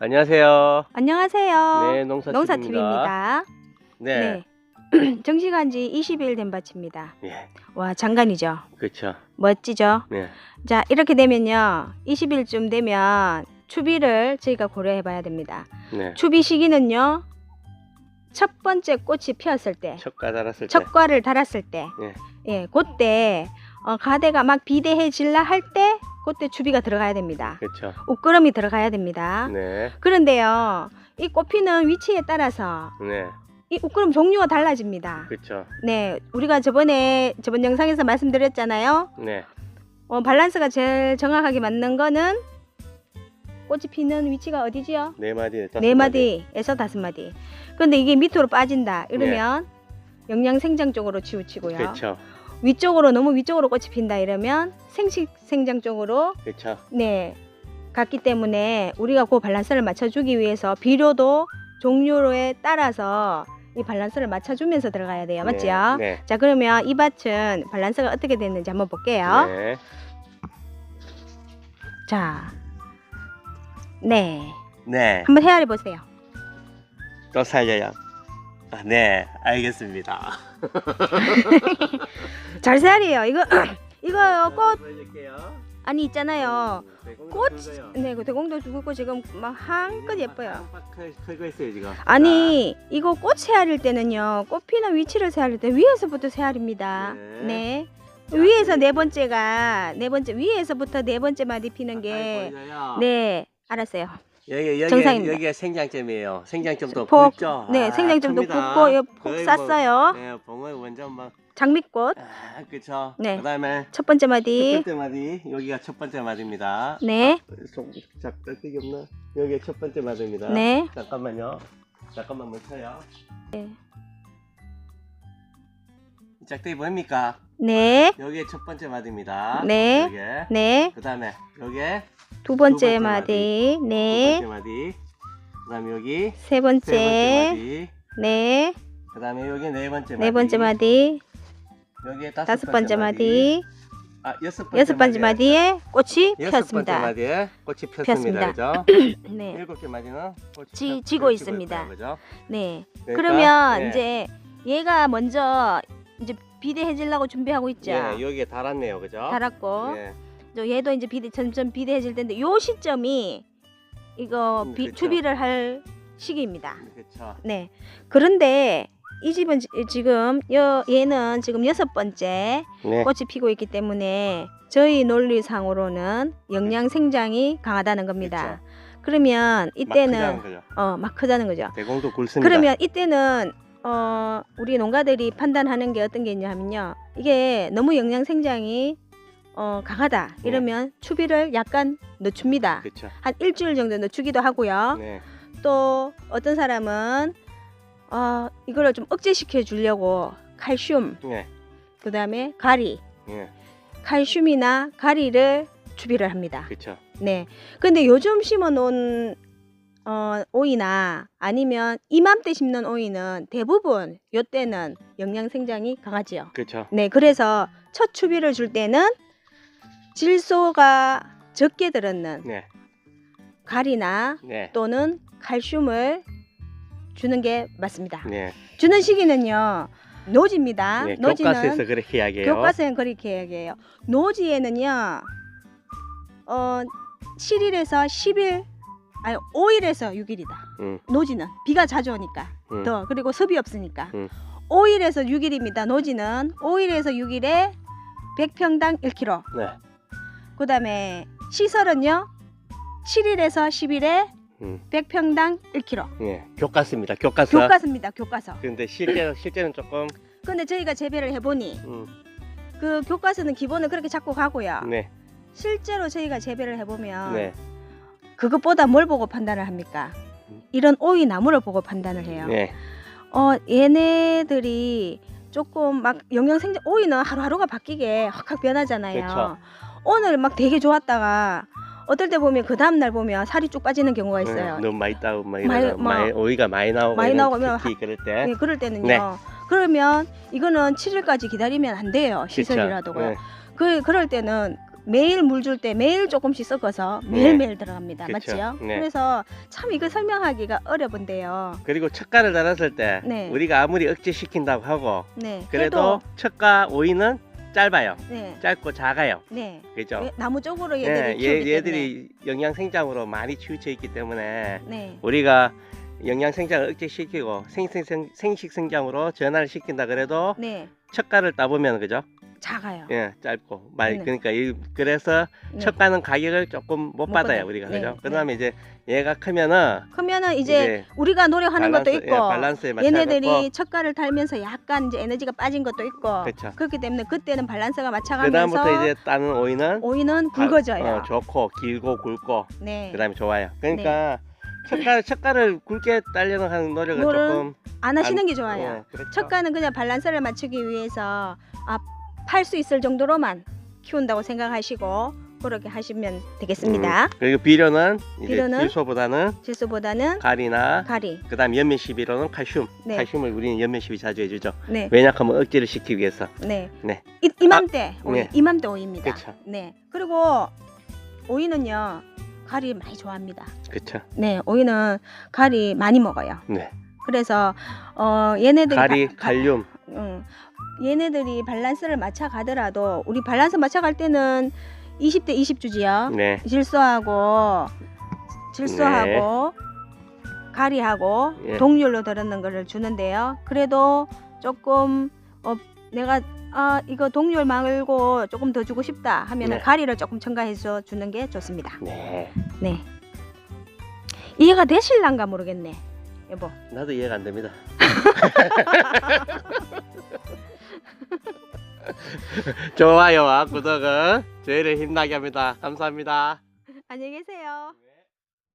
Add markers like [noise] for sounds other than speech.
안녕하세요. 안녕하세요. 네, 농사TV입니다. 네. 네. [clears throat] 정식한 지 20일 된 밭입니다. 예, 와, 장관이죠. 그렇죠. 멋지죠? 네, 자, 이렇게 되면요. 20일쯤 되면 추비를 저희가 고려해 봐야 됩니다. 네. 추비 시기는요. 첫 번째 꽃이 피었을 때, 척가 달았을 때. 첫 과를 달았을 때, 예. 예, 그때 어, 가대가 막 비대해질라 할 때, 그때 추비가 들어가야 됩니다. 그렇죠. 옷걸음이 들어가야 됩니다. 네, 그런데요, 이 꽃피는 위치에 따라서 네, 이 옷걸음 종류가 달라집니다. 그렇죠. 네, 우리가 저번에 저번 영상에서 말씀드렸잖아요. 네, 어, 밸런스가 제일 정확하게 맞는 거는 꽃이 피는 위치가 어디지요? 네 마디, 다섯 네 마디에서 다섯 마디. 그런데 이게 밑으로 빠진다. 이러면 영양 생장 쪽으로 치우치고요. 그렇죠. 위쪽으로 너무 위쪽으로 꽃이 핀다 이러면 생식 생장 쪽으로 그렇죠. 네 갔기 때문에 우리가 그 밸런스를 맞춰주기 위해서 비료도 종류에 따라서 이 밸런스를 맞춰주면서 들어가야 돼요. 맞지요? 네. 자 그러면 이 밭은 밸런스가 어떻게 됐는지 한번 볼게요. 네. 자, 네 네. 한번 헤아려 보세요. 또 살려요. 아, 네, 알겠습니다. [laughs] 잘 헤아려요. 이거 [clears throat] 이거 꽃 보여줄게요. 아니 있잖아요. 꽃 꽃. 네, 그 대공도 죽고 지금 막 한껏 예뻐요. 크고 있어요 지금. 아니 이거 꽃 헤아릴 때는요 꽃 피는 위치를 헤아릴 때 위에서부터 헤아립니다 네. 네 위에서 네 번째가 네 번째 위에서부터 네 번째 마디 피는 게 네 알았어요 여기 여기 정상입니다. 여기가 생장점이에요. 생장점도 폭, 굵죠. 네 아, 생장점도 큽니다. 굵고 여기 폭 거의 뭐, 쌌어요 네, 봉을 완전 막 장미꽃 아, 그렇죠. 네. 그다음에 첫 번째 첫 마디 번째 마디 여기가 첫 번째 마디입니다. 네손 작작이 없나? 여기 첫 번째 마디입니다. 네. 잠깐만요. 잠깐만 멈춰요. 네. 짝대기 보입니까? 네, 여기에 첫 번째 마디입니다. 네. 여기에. 네, 그다음에 여기에 두 번째, 번째 마디, 두 네, 번째 마디. 그다음에 여기 세세 번째 번째, 마디. 네, 그다음에 여기 네 번째 마디. 네 번째 마디, 여기에 다섯, 다섯 번째 마디, 아, 여섯 번째 여섯 번째 마디에 꽃이 여섯 번째 폈습니다. 마디에 꽃이 폈습니다. 폈습니다. 그죠? [clears throat] 네, 일곱 개 마디는 꽃이 지- 폈- 지고 펴- 있습니다. 그죠? 네. 그러니까, 그러면 예. 이제 얘가 먼저 이제 비대해지려고 준비하고 있죠. 예, 여기에 달았네요. 그죠? 달았고 예. 또 얘도 이제 비대 점점 비대 해질 텐데 요 시점이 이거 음, 비, 그쵸. 추비를 할 시기입니다. 그렇죠. 네. 그런데 이 집은 지- 지금 여, 얘는 지금 여섯 번째 네. 꽃이 피고 있기 때문에 저희 논리상으로는 영양 생장이 강하다는 겁니다. 그러면 이때는. 어막 크다는 거죠. 대공도 굵습니다. 그러면 이때는 어 우리 농가들이 판단하는 게 어떤 게 있냐면요. 이게 너무 영양 생장이 어 강하다 네. 이러면 추비를 약간 늦춥니다. 그렇죠. 한 일주일 정도 늦추기도 하고요. 네. 또 어떤 사람은 어 이거를 좀 억제시켜 주려고 칼슘 네. 그다음에 가리 네. 칼슘이나 가리를 추비를 합니다. 그렇죠. 네. 근데 요즘 심어 놓은 어, 오이나 아니면 이맘때 심는 오이는 대부분 요때는 영양 생장이 강하지요. 그렇죠. 네. 그래서 첫 추비를 줄 때는 질소가 적게 들었는 네. 가리나 네. 또는 칼슘을 주는 게 맞습니다. 네. 주는 시기는요. 노지입니다. 네. 노지는 교과서에서 그렇게 이야기해요. 교과서엔 그렇게 얘기해요. 노지에는요, 어, 7일에서 10일, 아니 5일에서 6일이다. 음. 노지는 비가 자주 오니까 음. 더 그리고 습이 없으니까 음. 5일에서 6일입니다. 노지는 5일에서 6일에 100평당 1kg. 네. 그다음에 시설은요, 7일에서 10일에 음. 100평당 1kg. 네. 교과서입니다. 교과서. 교과서입니다. 교과서. 근데 실제 실제는 조금 근데 저희가 재배를 해 보니 음. 그 교과서는 기본을 그렇게 잡고 가고요. 네. 실제로 저희가 재배를 해 보면 네. 그것보다 뭘 보고 판단을 합니까? 이런 오이 나무를 보고 판단을 해요. 네. 어 얘네들이 조금 막 영양 생장 오이는 하루하루가 바뀌게 확확 변하잖아요. 그렇죠. 오늘 막 되게 좋았다가 어떨 때 보면 그 다음 날 보면 살이 쭉 빠지는 경우가 있어요. 네. 너무 많이 따고 막 많이- 많이, 오이가 많이 나오고 많이 나오면 특히 그럴 때. 네, 그럴 때는요. 네. 그러면 이거는 7일까지 기다리면 안 돼요. 시설이라도. 네. 그 그럴 때는 매일 물 줄 때 매일 조금씩 섞어서 매일매일 들어갑니다. 그쵸. 맞지요? 네. 그래서 참 이거 설명하기가 어려운데요. 그리고 척가를 달았을 때 네. 우리가 아무리 억제시킨다고 하고 네. 그래도 척가 오이는 짧아요. 네. 짧고 작아요. 네. 그죠? 예, 나무 쪽으로 얘들을 예, 키우기 얘, 얘들이 영양 생장으로 많이 치우쳐 있기 때문에 때문에. 네. 우리가 영양 생장을 억제시키고 생생 생식 생장으로 전환을 시킨다 그래도 네. 척가를 따보면 그죠? 작아요. 예, 짧고 말 네. 그러니까 이, 그래서 네. 척가는 가격을 조금 못, 못 받아요 받아요. 우리가 네, 그죠? 네. 그다음에 이제 얘가 크면은 그러면은 이제, 우리가 노력하는 것도 밸런스, 있고 예, 밸런스에 맞춰 얘네들이 척가를 달면서 약간 이제 에너지가 빠진 것도 있고 그렇죠. 그렇기 때문에 그때는 밸런스가 그 맞춰가면서 다음부터 이제 따는 오이는 오이는 가- 굵어져요. 어, 좋고 길고 굵고 네. 그다음에 좋아요. 그러니까 척가 척가를 굵게 따려는 하는 노력을 조금 안 하시는 안- 게 좋아요. 어, 그렇죠. 척가는 그냥 밸런스를 맞추기 위해서 아, 팔 수 있을 정도로만 키운다고 생각하시고 그렇게 하시면 되겠습니다. 음, 그리고 비료는 이제 비료는? 질소보다는 질소보다는 가리나 가리. 그다음 연면 시비로는 칼슘. 네. 칼슘을 우리는 연면 시비 자주 해주죠. 네. 왜냐하면 억제를 시키기 위해서. 네. 네. 이, 이맘때 오이, 네. 이맘때 오이입니다. 그쵸. 네. 그리고 오이는요 가리 많이 좋아합니다. 그렇죠. 네, 오이는 가리 많이 먹어요. 네. 그래서 어 얘네들이 가리, 바- 바- 칼륨. 음, 얘네들이 밸런스를 맞춰 가더라도 우리 밸런스 맞춰 갈 때는 20대 20 주지요. 네. 질소하고 질소하고 가리하고 예. 동률로 들었는 거를 주는데요. 그래도 조금 어, 내가 아 이거 동률 말고 조금 더 주고 싶다 하면은 네. 가리를 조금 첨가해서 주는 게 좋습니다. 네. 네. 이해가 되실란가 모르겠네. 여보. 나도 이해가 안 됩니다. [laughs] [laughs] 좋아요와 구독은 저희를 힘나게 합니다. 감사합니다. 안녕히 계세요. 네.